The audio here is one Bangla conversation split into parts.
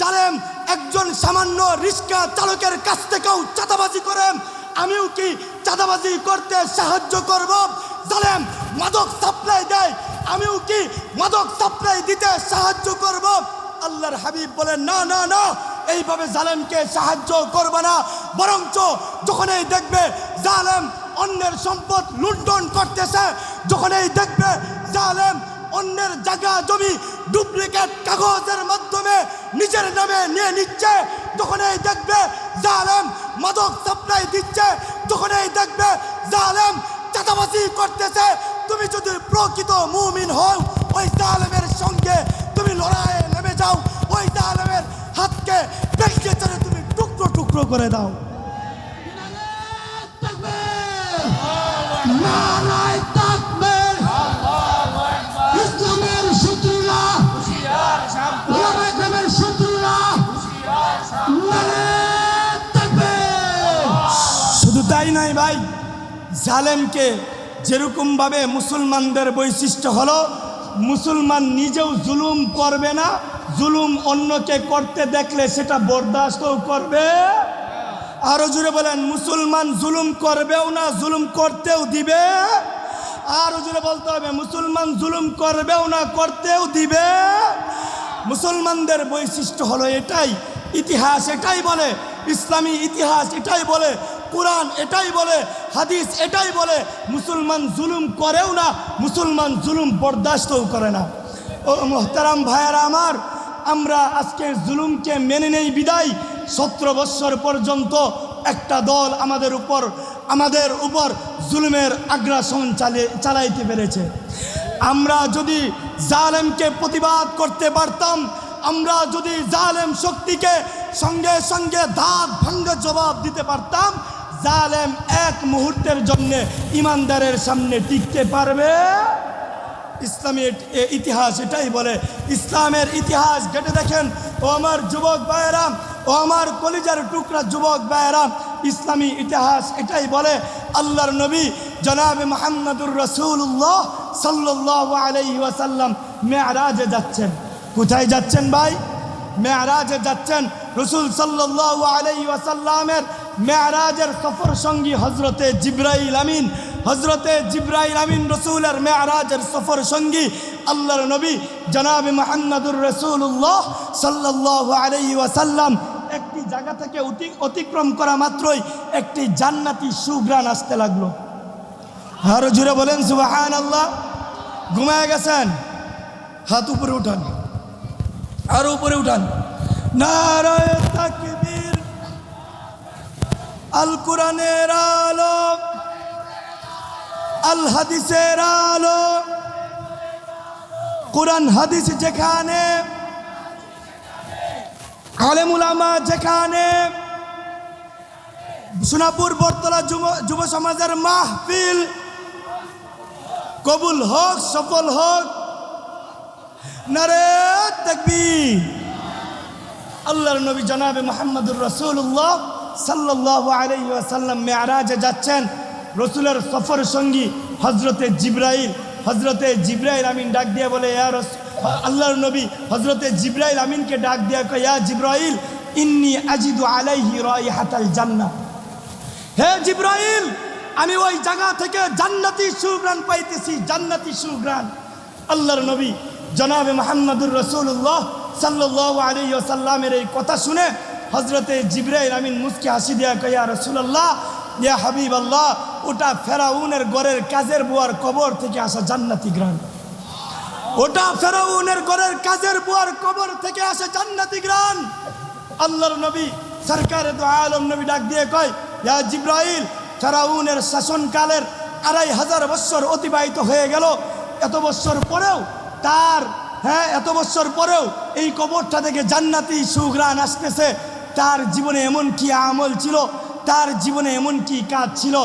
জালেম, একজন সামান্য রিক্সা চালকের কাছ থেকেও চাঁদাবাজি করেন আমিও কি চাঁদাবাজি করতে সাহায্য করব? জালেম, মাদক সাপ্লাই দেয়। আমিও কি মাদক সাপ্লাই দিতে সাহায্য করব? আল্লাহর হাবিব বলেন, না না না, এইভাবে জালেমকে সাহায্য করবে না। বরঞ্চ যখনই দেখবে জালেম অন্যের সম্পদ লুণ্ঠন করতেছে, যখনই দেখবে জালেম অন্যের জায়গা জমি ডুপ্লিকেট কাগজের মাধ্যমে নিজের নামে নিয়ে নিচ্ছে, যখনই দেখবে জালেম মাদক সাপ্লাই দিচ্ছে, যখনই দেখবে জালেম চাঁদাবাজি করতেছে, তুমি যদি প্রকৃত মুমিন হও, ওই জালেমের সঙ্গে তুমি লড়াইয়ে নেমে যাও, ওই জালেমের হাতকে ভেঙে চলে তুমি টুকরো টুকরো করে দাও। না তাকবীর তাই নাই ভাই, জালেমকে যেরকমভাবে মুসলমানদের বৈশিষ্ট্য হলো, মুসলমান নিজেও জুলুম করবে না, জুলুম অন্যকে করতে দেখলে সেটা বরদাস্তও করবে। আরও জুড়ে বলেন, মুসলমান জুলুম করবেও না, জুলুম করতেও দিবে। আরও জুড়ে বলতে হবে, মুসলমান জুলুম করবেও না, করতেও দিবে। মুসলমানদের বৈশিষ্ট্য হলো এটাই, ইতিহাস এটাই বলে, ইসলামী ইতিহাস এটাই বলে কোরআন এটাই বলে, হাদিস এটাই বলে, মুসলমান জুলুম করেও না, মুসলমান জুলুম বরদাস্তও করে না। ও মোহতারাম ভাইয়ারা আমার, আমরা আজকে জুলুমকে মেনে নেই বিদায়। সতেরো বৎসর পর্যন্ত একটা দল আমাদের উপর আমাদের উপর জুলুমের আগ্রাসন চালিয়ে, চালাইতে পেরেছে। আমরা যদি জালেমকে প্রতিবাদ করতে পারতাম, আমরা যদি জালেম শক্তিকে সঙ্গে সঙ্গে দাঁত ভাঙ্গে জবাব দিতে পারতাম জালেম এক মুহূর্তের জন্য ইমানদারের সামনে টিকতে পারবে? ইসলামী এট- এ, ইতিহাস এটাই বলে, ইসলামের ইতিহাস ঘেটে দেখেন, ও আমার যুবক ভাইয়েরাম ও আমার কলিজার টুকরা যুবক ভাইয়েরাম ইসলামী ইতিহাস এটাই বলে, আল্লাহর নবী জনাবে মোহাম্মদুর রসুল্লাহ সাল্লাহ আলাইহি ওয়াসাল্লাম মেয়ারাজে যাচ্ছেন। কোথায় যাচ্ছেন ভাই? মেয়ারাজে যাচ্ছেন রসুল সাল্লাহ আলাই ওয়াসাল্লামের মেয়ারাজের সফর সঙ্গী হজরতে জিব্রাইল আমিন। হজরতে জিব্রাইল আমিন রসুলের মেয়ারাজের সফর সঙ্গী আল্লাহর নবী জনাবে মোহাম্মদুর রসুল্লাহ সাল্লাহ আলাই ওয়াসাল্লাম। একটি জায়গা থেকে অতি- অতিক্রম করা মাত্রই একটি জান্নাতি সুগ্রাণ আসতে লাগল। আরও জুড়ে বলেন সুবাহান আল্লাহ ঘুমায় গেছেন? হাত উপরে উঠান। আরও উপরে উঠান। নারায় আল কোরআনের আলো, আল হাদিসের আলো, কোরআন হাদিস যেখানে আলেমুলামা যেখানে, সোনাপুর বরতলা যুব যুব সমাজের মাহফিল, কবুল হোক, সফল হোক, নারে তাকবীর। আল্লাহর নবী জনাবে মোহাম্মদুর রসুল্লাহ সাল্লাহ আলাইহি ওয়াসাল্লাম মেয়ারাজে যাচ্ছেন। রসুলের সফর সঙ্গী হজরতে জিব্রাইল হজরতে জিব্রাইল আমিন ডাক দিয়ে বলে, ইয়া রস আল্লাহর নবী হজরতে জিব্রাইল আমিনকে ডাক দিয়ে ইয়া জিব্রাইল, ইন্নি আজিদু আলাইহি রাইহাতাল জান্নাহ। হে জিব্রাইল, আমি ওই জায়গা থেকে জান্নাতি সুগ্রাণ পাইতেছি, জান্নাতি সুগ্রাণ। আল্লাহর নবী জনাবে মোহাম্মদুর রসুল্লাহ সাল্লাহ আলী সাল্লামের এই কথা শুনে হজরতে জিব্রাইল আমিন মুসকে হাসি দেয়া কয়া রসুল্লাহ ইয়া হাবিব আল্লাহ ওটা ফেরাউনের গড়ের কাজের বুয়ার কবর থেকে আসা জান্নাতি গ্রাণ ওটা ফেরাউনের গড়ের কাজের বুয়ার কবর থেকে আসা জান্নাতি গ্রাণ আল্লাহর নবী, সরকারে তো আলম নবী ডাক দিয়ে কয়, ইয়া জিব্রাইল, ফেরাউনের শাসনকালের আড়াই হাজার বৎসর অতিবাহিত হয়ে গেল। এত বৎসর পরেও তার হ্যাঁ এত বৎসর পরেও এই কবরটা থেকে জান্নাতি সুগ্রাণ আসতেছে। তার জীবনে এমন কি আমল ছিল? তার জীবনে এমন কি কাজ ছিল?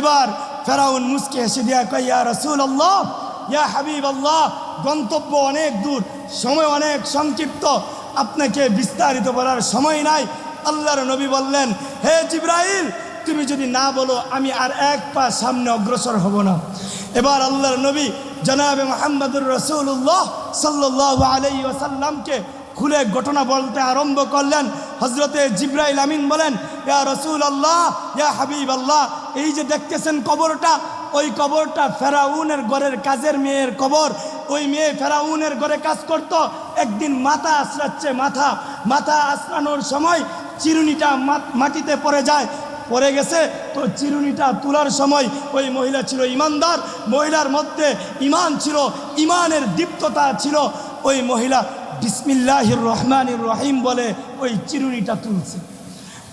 এবার ফেরাউন মুসকে এসে দেয়া কয় রসুল আল্লাহ ইয়া হাবিব আল্লাহ গন্তব্য অনেক দূর, সময় অনেক সংক্ষিপ্ত। আপনাকে বিস্তারিত বলার সময় নাই। আল্লাহর নবী বললেন, হে জিব্রাইল, তুমি যদি না বলো, আমি আর এক পা সামনে অগ্রসর হব না। এবার আল্লাহর নবী জনাবে মোহাম্মদুর রসুল্লাহ সাল্লাহ আলাই ওসাল্লামকে খুলে ঘটনা বলতে আরম্ভ করলেন। হজরতে জিব্রাইল আমিন বলেন, ইয়া রসুল আল্লাহ ইয়া হাবিব আল্লাহ এই যে দেখতেছেন কবরটা, ওই কবরটা ফেরাউনের ঘরের কাজের মেয়ের কবর। ওই মেয়ে ফেরাউনের ঘরে কাজ করত। একদিন মাথা আশ্রাচ্ছে মাথা মাথা আশ্রানোর সময় চিরুনিটা মাটিতে পড়ে যায়, পড়ে গেছে। তো চিরুনিটা তোলার সময় ওই মহিলা ছিল ইমানদার, মহিলার মধ্যে ইমান ছিল, ইমানের দীপ্ততা ছিল। ওই মহিলা বিসমিল্লাহির রহমানির রহিম বলে ওই চিরুনিটা তুলছে।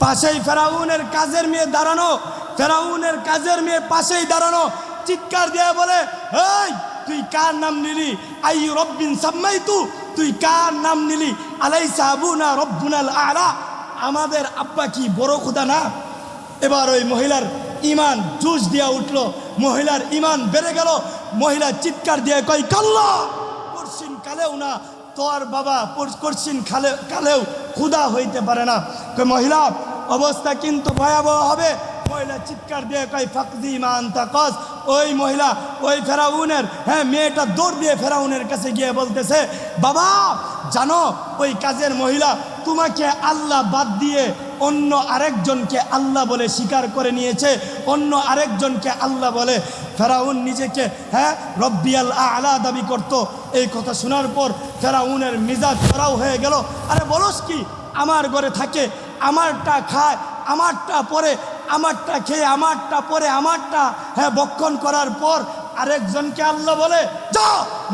পাশেই ফেরাউনের কাজের মেয়ে দাঁড়ানো, ফেরাউনের কাজের মেয়ে পাশেই দাঁড়ানো, চিৎকার দিয়ে বলে এই তুই কার নাম নিলি? আই রব্বিন সাম্মাই তু তুই কার নাম নিলি? আলাই সাবুনা রব্বুনাল আলা। আমাদের আব্বা কি বড় খোদা না? এবার ওই মহিলার ইমান জুস দিয়া উঠল, মহিলার ইমান বেড়ে গেল, মহিলা চিৎকার দিয়ে কই কাল্লা পরশিন কালেও না তোর বাবা করছিন খালে কালেও ক্ষুদা হইতে পারে না। মহিলা, অবস্থা কিন্তু ভয়াবহ হবে। মহিলা চিৎকার দিয়ে কই ফাকদি মান তাকস ওই মহিলা, ওই ফেরাউনের হ্যাঁ মেয়েটা দৌড় দিয়ে ফেরাউনের কাছে গিয়ে বলতেছে, বাবা, জানো, ওই কাজের মহিলা তোমাকে আল্লাহ বাদ দিয়ে অন্য আরেকজনকে আল্লাহ বলে স্বীকার করে নিয়েছে। অন্য আরেকজনকে আল্লাহ বলে ফেরাউন নিজেকে হ্যাঁ রব্বিয়াল আলা দাবি করত। এই কথা শোনার পর ফেরাউনের মিজাজ চড়াও হয়ে গেল। আরে বলস কি, আমার ঘরে থাকে, আমারটা খায়, আমারটা পরে, আমারটা খেয়ে, আমারটা পরে, আমারটা হ্যাঁ বক্ষণ করার পর আরেকজনকে আল্লাহ বলে, যা,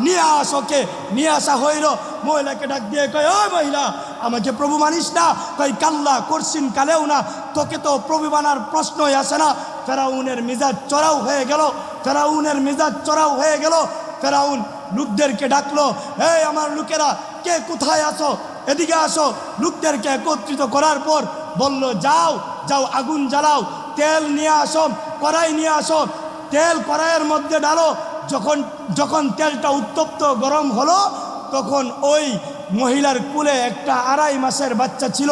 নিয়ে আস ওকে, নিয়ে আসা হইল। মহিলাকে ডাক দিয়ে কয়, ওই মহিলা, আমাকে প্রভু মানিস না। কই কাল্লা করছিন কালেও না, তোকে তো প্রভু মানার প্রশ্নই আসে না। ফেরাউনের মিজাজ চড়াও হয়ে গেল, ফেরাউনের মিজাজ চড়াও হয়ে গেল। ফেরাউন লোকদেরকে ডাকলো, এই আমার লোকেরা, কে কোথায় আসো এদিকে আসো। লোকদেরকে একত্রিত করার পর বলল, যাও যাও, আগুন জ্বালাও, তেল নিয়ে আসো, কড়াই নিয়ে আসো। তেল কড়াইয়ের মধ্যে ডালো যখন যখন তেলটা উত্তপ্ত গরম হলো, তখন ওই মহিলার কুলে একটা আড়াই মাসের বাচ্চা ছিল।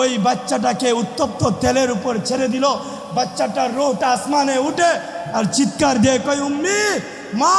ওই বাচ্চাটাকে উত্তপ্ত তেলের উপর ছেড়ে দিল। বাচ্চাটার রোহটা আসমানে উঠে আর চিৎকার দিয়ে কই উম্মি, মা,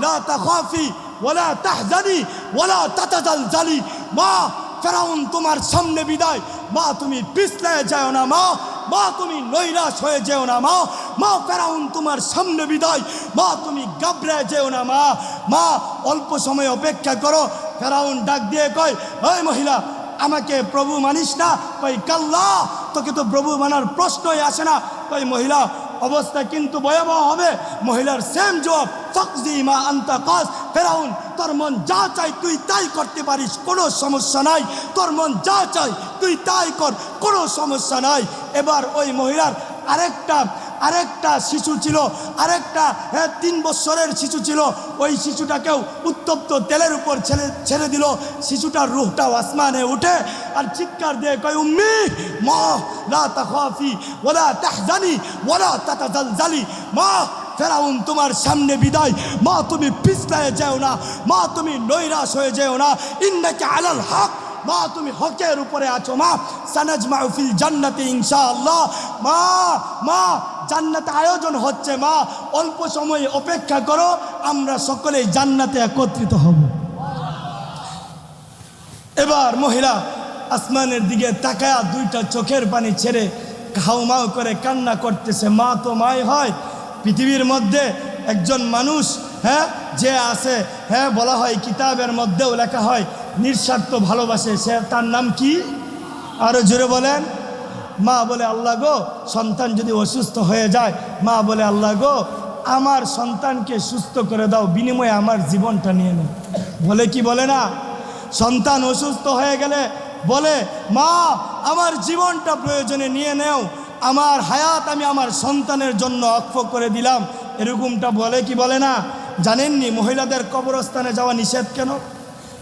লা তাখাফি ওয়ালা তাহজানি ওয়ালা তাতাজালজালি। মা, ফেরাউন তোমার সামনে বিদায়। মা, তুমি পিছলায় যাও না, মা। মা, তুমি নৈরাশ হয়ে যেও না, মা। মা, ফেরাউন তোমার সামনে বিদায়। মা, তুমি গাবড়ায় যেও না, মা। মা, অল্প সময় অপেক্ষা করো। ফেরাউন ডাক দিয়ে কয়, ওই মহিলা, আমাকে প্রভু মানিস না। কই কাল্লা তো প্রভু মানার প্রশ্নই আসে না। তাই মহিলা, অবস্থা কিন্তু ভয়াবহ হবে। মহিলার সেম জব ফকজি মা আন্তা কাজ। ফেরাউন, তোর মন যা চাই তুই তাই করতে পারিস, কোনো সমস্যা নাই। তোর মন যা চাই তুই তাই কর, কোনো সমস্যা নাই। এবার ওই মহিলার আরেকটা আরেকটা শিশু ছিল আরেকটা হ্যাঁ, তিন বছরের শিশু ছিল। ওই শিশুটাকেও উত্তপ্ত তেলের উপর ছেড়ে ছেড়ে দিল। শিশুটার রুহটাও আসমানে উঠে আর চিৎকার দিয়ে কয় উম্মি মা লা তাখাফি ওলা তাহজানি ওলা তাতাজালজালি মা ফেরাউন তোমার সামনে বিদায়। মা তুমি পিছলায় যেও না। মা তুমি নৈরাশ হয়ে যেও না। ইন্দাকে আলাল হক। মা, তুমি হকের উপরে আছো, মা। সানাজ মাহফিল জান্নাতে, ইনশাআল্লাহ। মা মা, জান্নাতে আয়োজন হচ্ছে, মা। অল্প সময় অপেক্ষা করো, আমরা সকলেই জান্নাতে একত্রিত হব। এবার মহিলা আসমানের দিকে তাকায়া দুইটা চোখের পানি ছেড়ে মাউ করে কান্না করতেছে, মা, তো মাই হয়। পৃথিবীর মধ্যে একজন মানুষ হ্যাঁ যে আছে হ্যাঁ বলা হয় কিতাবের মধ্যেও লেখা হয় নিঃস্বার্থ ভালোবাসে। সে তার নাম কি? আরও জোরে বলেন। মা বলে, আল্লাহ গো, সন্তান যদি অসুস্থ হয়ে যায়, মা বলে, আল্লাহ গো, আমার সন্তানকে সুস্থ করে দাও, বিনিময়ে আমার জীবনটা নিয়ে নেও। বলে কি বলে না? সন্তান অসুস্থ হয়ে গেলে বলে, মা, আমার জীবনটা প্রয়োজনে নিয়ে নেও। আমার হায়াত আমি আমার সন্তানের জন্য অক্ষ করে দিলাম। এরকমটা বলে কি বলে না? জানেননি মহিলাদের কবরস্থানে যাওয়া নিষেধ কেন?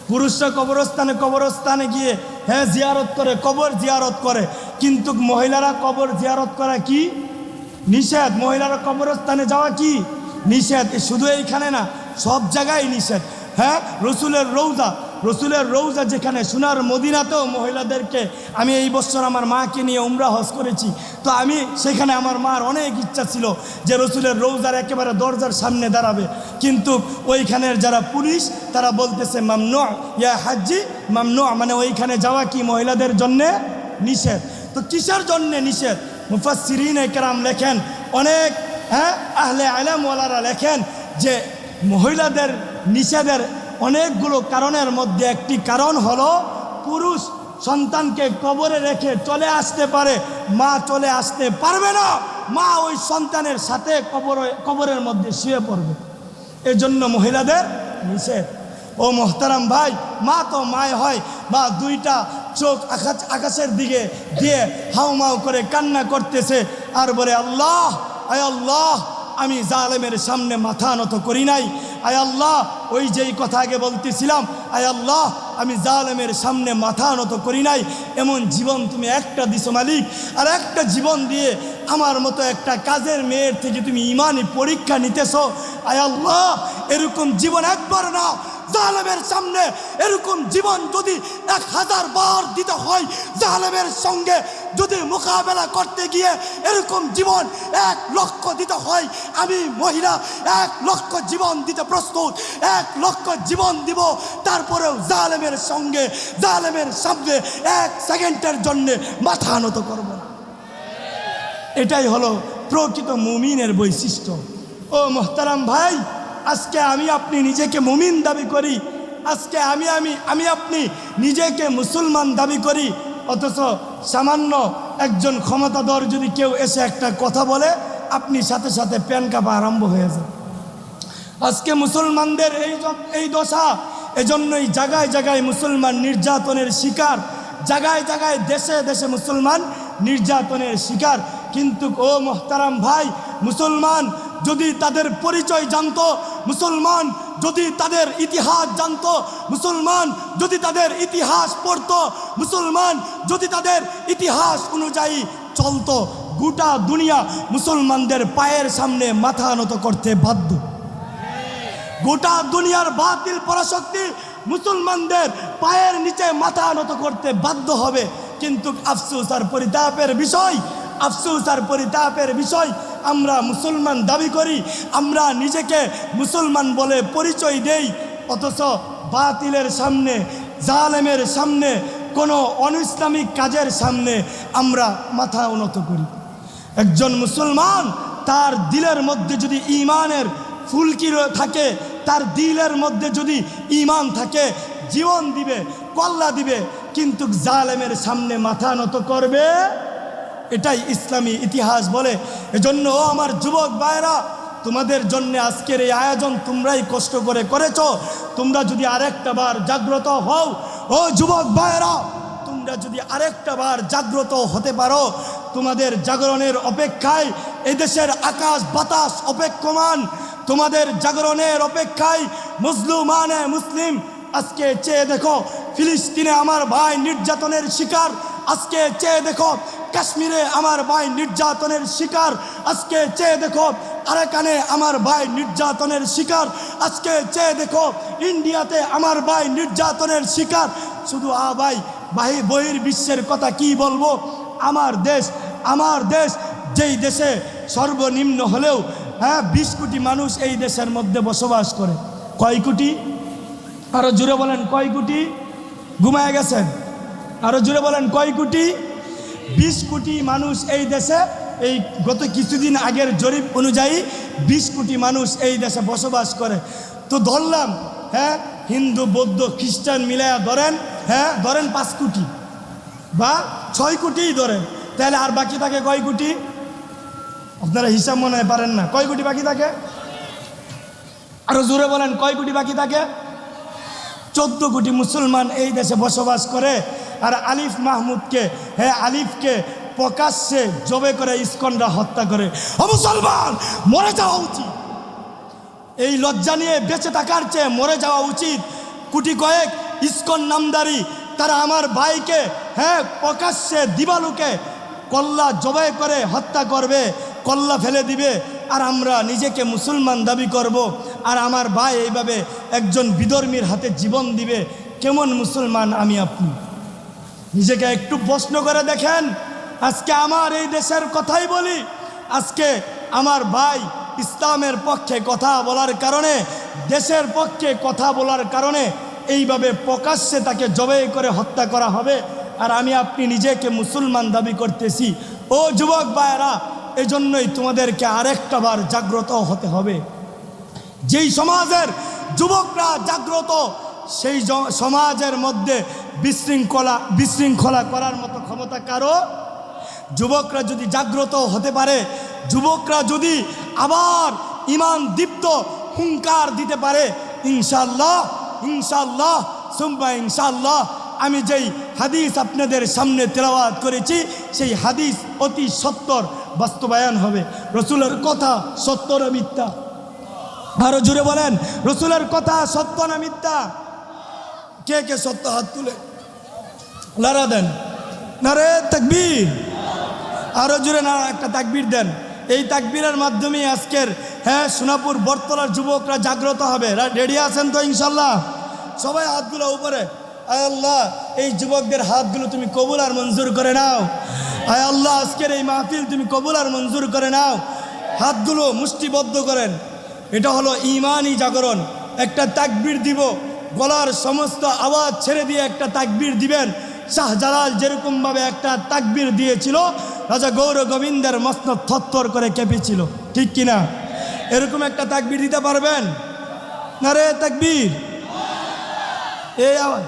পুরুষরা কবরস্থানে কবরস্থানে গিয়ে হ্যাঁ জিয়ারত করে, কবর জিয়ারত করে। কিন্তু মহিলারা কবর জিয়ারত করা কি? নিষেধ। মহিলারা কবরস্থানে যাওয়া কি? নিষেধ। শুধু এইখানে না, সব জায়গায় নিষেধ। হ্যাঁ রসুলের রৌজা রসুলের রৌজা যেখানে, সোনার মদিনাতেও মহিলাদেরকে আমি এই বছর আমার মাকে নিয়ে উমরা হজ করেছি। তো আমি সেখানে আমার মার অনেক ইচ্ছা ছিল যে রসুলের রৌজার একেবারে দরজার সামনে দাঁড়াবে। কিন্তু ওইখানের যারা পুলিশ, তারা বলতেছে, মামনু, ইয়া হাজি মামনু। মানে ওইখানে যাওয়া কি মহিলাদের জন্যে নিষেধ? তো কিসের জন্যে নিষেধ? মুফাসিরিন একরাম লেখেন, অনেক হ্যাঁ আহলে আলামওয়ালারা লেখেন যে মহিলাদের নিষেধের অনেকগুলো কারণের মধ্যে একটি কারণ হলো পুরুষ সন্তানকে কবরে রেখে চলে আসতে পারে, মা চলে আসতে পারবে না, মা ওই সন্তানের সাথে কবর, কবরের মধ্যে শুয়ে পড়বে। এজন্য মহিলাদের নিষেধ। ও মোহতারাম ভাই, মা তো মায় হয় বা দুইটা চোখ আকাশ, আকাশের দিকে দিয়ে হাউমাউ করে কান্না করতেছে আর বলে, আল্লাহ, আয় আল্লাহ, আমি জালেমের সামনে মাথা নত করি নাই আয় আল্লাহ, ওই যেই কথা আগে বলতেছিলাম, আয় আল্লাহ, আমি জালেমের সামনে মাথা নত করি নাই, এমন জীবন তুমি একটা দিছো মালিক, আর একটা জীবন দিয়ে আমার মতো একটা কাজের মেয়ের থেকে তুমি ইমানই পরীক্ষা নিতেছ, আয় আল্লাহ, এরকম জীবন একবার না জালেমের সামনে এরকম জীবন যদি এক হাজার বার দিতে হয়, জালেমের সঙ্গে যদি মোকাবেলা করতে গিয়ে এরকম জীবন এক লক্ষ দিতে হয়, আমি মহিলা এক লক্ষ জীবন দিতে প্রস্তুত, এক লক্ষ জীবন দিব, তারপরেও জালেমের সঙ্গে, জালেমের সামনে এক সেকেন্ডের জন্যে মাথা নত করব না। এটাই হলো প্রকৃত মুমিনের বৈশিষ্ট্য। ও মোহতারাম ভাই আজকে আমি আপনি নিজেকে মুমিন দাবি করি। আজকে আমি আমি আমি আপনি নিজেকে মুসলমান দাবি করি। অথচ সামান্য একজন ক্ষমতাধর যদি কেউ এসে একটা কথা বলে, আপনি সাথে সাথে প্যান কাপা আরম্ভ হয়ে যায়। আজকে মুসলমানদের এই এই দশা, এজন্যই জায়গায় জায়গায় মুসলমান নির্যাতনের শিকার জায়গায় জায়গায় দেশে দেশে মুসলমান নির্যাতনের শিকার। কিন্তু ও মোহতারাম ভাই, মুসলমান যদি তাদের পরিচয় জানতো মুসলমান যদি তাদের ইতিহাস জানতো, মুসলমান যদি তাদের ইতিহাস পড়তো, মুসলমান যদি তাদের ইতিহাস অনুযায়ী চলতো, গোটা দুনিয়া মুসলমানদের পায়ের সামনে মাথা নত করতে বাধ্য। গোটা দুনিয়ার বাতিল পরাশক্তি মুসলমানদের পায়ের নিচে মাথা নত করতে বাধ্য হবে। কিন্তু আফসোস আর পরিতাপের বিষয়, আফসোস আর পরিতাপের বিষয় আমরা মুসলমান দাবি করি, আমরা নিজেকে মুসলমান বলে পরিচয় দেই, অথচ বাতিলের সামনে, জালেমের সামনে, কোনো অনইসলামিক কাজের সামনে আমরা মাথা উন্নত করি। একজন মুসলমান তার দিলের মধ্যে যদি ইমানের ফুলকি থাকে, তার দিলের মধ্যে যদি ইমান থাকে, জীবন দিবে, কল্লা দিবে, কিন্তু জালেমের সামনে মাথা নত করবে এটাই ইসলামী ইতিহাস বলে। এজন্য ও আমার যুবক ভাইরা তোমাদের জন্য আজকের এই আয়োজন তোমরাই কষ্ট করে করেছ। তোমরা যদি আরেকটা বার জাগ্রত হও, ও যুবক ভাইরা তোমরা যদি আরেকটা বার জাগ্রত হতে পারো, তোমাদের জাগরণের অপেক্ষায়, এদেশের আকাশ বাতাস অপেক্ষমান, তোমাদের জাগরণের অপেক্ষায় মুসলমানে মুসলিম, আজকে চেয়ে দেখো, ফিলিস্তিনে আমার ভাই নির্যাতনের শিকার, আজকে চেয়ে দেখো কাশ্মীরে আমার ভাই নির্যাতনের শিকার। আজকে চেয়ে দেখো, আরাকানে আমার ভাই নির্যাতনের শিকার। আজকে চেয়ে দেখো, ইন্ডিয়াতে আমার ভাই নির্যাতনের শিকার। শুধু আ ভাই বাহি বহির বিশ্বের কথা কি বলব? আমার দেশ আমার দেশ, যেই দেশে সর্বনিম্ন হলেও হ্যাঁ বিশ কোটি মানুষ এই দেশের মধ্যে বসবাস করে। কয় কোটি? আরও জুড়ে বলেন, কয় কোটি? ঘুমায় গেছেন? আরও জুড়ে বলেন, কয় কোটি? বিশ কোটি মানুষ এই দেশে, এই গত কিছুদিন আগের জরিপ অনুযায়ী বিশ কোটি মানুষ এই দেশে বসবাস করে। তো ধরলাম হ্যাঁ হিন্দু, বৌদ্ধ, খ্রিস্টান মিলায়া ধরেন হ্যাঁ ধরেন পাঁচ কোটি বা ছয় কোটিই ধরেন, তাহলে আর বাকি থাকে কয় কোটি? আপনারা হিসাব মনে পারেন না, কয় কোটি বাকি থাকে? আরও জোরে বলেন, কয় কোটি বাকি থাকে? চোদ্দ কোটি মুসলমান এই দেশে বসবাস করে, আর আলিফ মাহমুদকে হ্যাঁ আলিফকে প্রকাশ্যে জবে করে ইস্কনরা হত্যা করে। ও মুসলমান, মরে যাওয়া উচিত। এই লজ্জা নিয়ে বেঁচে থাকার চেয়ে মরে যাওয়া উচিত। কুটি কয়েক ইস্কন নামদারি, তারা আমার ভাইকে হ্যাঁ প্রকাশ্যে দিবালুকে কল্লা জবাই করে হত্যা করবে, কল্লা ফেলে দিবে, আর আমরা নিজেকে মুসলমান দাবি করব। আর আমার ভাই এইভাবে একজন বিধর্মীর হাতে জীবন দিবে, কেমন মুসলমান আমি আপনি? নিজেকে একটু প্রশ্ন করে দেখেন, আজকে আমার এই দেশের কথাই বলি, আজকে আমার ভাই ইসলামের পক্ষে কথা বলার কারণে, দেশের পক্ষে কথা বলার কারণে এইভাবে প্রকাশ্যে তাকে জবে করে হত্যা করা হবে, আর আমি আপনি নিজেকে মুসলমান দাবি করতেছি। ও যুবক ভাইয়েরা, এজন্যই তোমাদেরকে আরেকটা বার জাগ্রত হতে হবে। যেই সমাজের যুবকরা জাগ্রত, সেই সমাজের মধ্যে বিশৃঙ্খলা বিশৃঙ্খলা করার মতো ক্ষমতা কারও? যুবকরা যদি জাগ্রত হতে পারে, যুবকরা যদি আবার ইমান দীপ্ত, হুঙ্কার দিতে পারে ইনশাল্লাহ ইনশাল্লাহ সুম্বা ইনশাল্লাহ আমি যেই হাদিস আপনাদের সামনে তেলাওয়াত করেছি, সেই হাদিস অতি সত্তর বাস্তবায়ন হবে। রসুলের কথা সত্য না মিথ্যা। আরও জুড়ে বলেন, রসুলের কথা সত্য না মিথ্যা? কে কে সত্য? হাত তুলে। লড়া দেন। না রে তাকবীর। আরও জুড়ে না একটা তাকবীর দেন। এই তাকবীরের মাধ্যমে আজকের হ্যাঁ সোনাপুর বটতলার যুবকরা জাগ্রত হবে। রেডি আছেন তো ইনশাল্লাহ? সবাই হাতগুলো উপরে। আয় আল্লাহ, এই যুবকদের হাতগুলো তুমি কবুল আর মঞ্জুর করে নাও। আয় আল্লাহ, আজকের এই মাহফিল তুমি কবুল আর মঞ্জুর করে নাও। হাতগুলো মুষ্টিবদ্ধ করেন। এটা হলো ইমানই জাগরণ। একটা তাকবির দিব, গলার সমস্ত আওয়াজ ছেড়ে দিয়ে একটা তাকবির দিবেন। শাহজালাল যেরকমভাবে একটা তাকবির দিয়েছিল, রাজা গৌর গোবিন্দের মস্ত থত্তর করে কেঁপেছিল। ঠিক কিনা? এরকম একটা তাকবির দিতে পারবেন? না রে তাকবির? এই আওয়াজ।